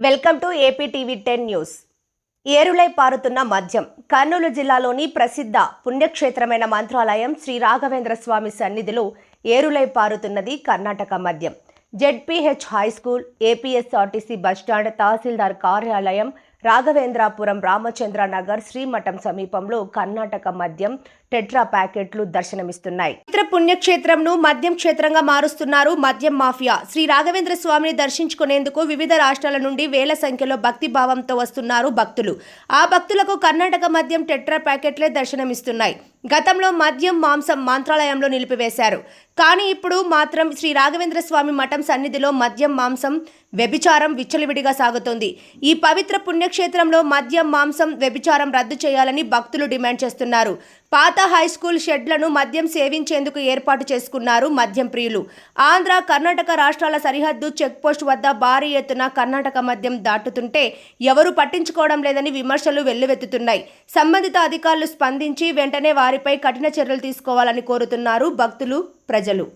Welcome to AP TV ten news. ఏరులై పారుతున్న మద్యం కర్నూలు జిల్లాలోని ప్రసిద్ధ పుణ్యక్షేత్రమైన మంత్రాలయం శ్రీ రాఘవేంద్ర స్వామి సన్నిధిలో ఏరులై పారుతున్నది కర్ణాటక మద్యం. ZPH high school APSRTC bus stand tahsildar కార్యాలయం రాఘవేంద్రాపురం రామచంద్ర నగర్ శ్రీమఠం సమీపంలో కర్ణాటక మద్యం టెట్రా ప్యాకెట్లు దర్శనమిస్తున్నాయి. ఇతర పుణ్యక్షేత్రంను మద్యం క్షేత్రంగా మారుస్తున్నారు మద్యం మాఫియా. శ్రీ రాఘవేంద్ర స్వామిని దర్శించుకునేందుకు వివిధ రాష్ట్రాల నుండి వేల సంఖ్యలో భక్తి భావంతో వస్తున్నారు భక్తులు. ఆ భక్తులకు కర్ణాటక మద్యం టెట్రా ప్యాకెట్లే దర్శనమిస్తున్నాయి. గతంలో మద్యం మాంసం మంత్రాలయంలో నిలిపివేశారు. కానీ ఇప్పుడు మాత్రం శ్రీ రాఘవేంద్ర స్వామి మఠం సన్నిధిలో మద్యం మాంసం వ్యభిచారం విచ్చలవిడిగా సాగుతోంది. ఈ పవిత్ర పుణ్యక్షేత్రంలో మద్యం మాంసం వ్యభిచారం రద్దు చేయాలని భక్తులు డిమాండ్ చేస్తున్నారు. పాత హై స్కూల్ షెడ్లను మద్యం సేవించేందుకు ఏర్పాటు చేసుకున్నారు మద్యం ప్రియులు. ఆంధ్ర కర్ణాటక రాష్ట్రాల సరిహద్దు చెక్పోస్ట్ వద్ద భారీ ఎత్తున కర్ణాటక మద్యం దాటుతుంటే ఎవరూ పట్టించుకోవడం లేదని విమర్శలు వెల్లువెత్తుతున్నాయి. సంబంధిత అధికారులు స్పందించి వెంటనే వారిపై కఠిన చర్యలు తీసుకోవాలని కోరుతున్నారు భక్తులు ప్రజలు.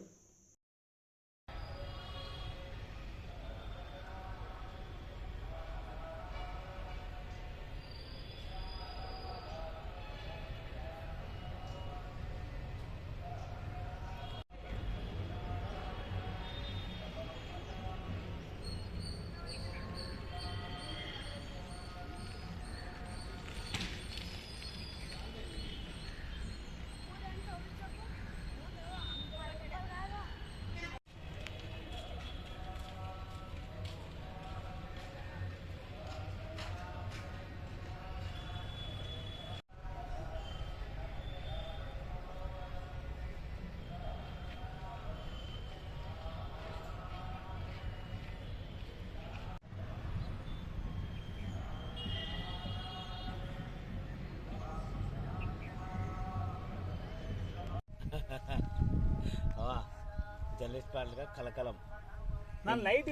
జర్నలిస్ట్ పాటలుగా కలకలం. నా లైట్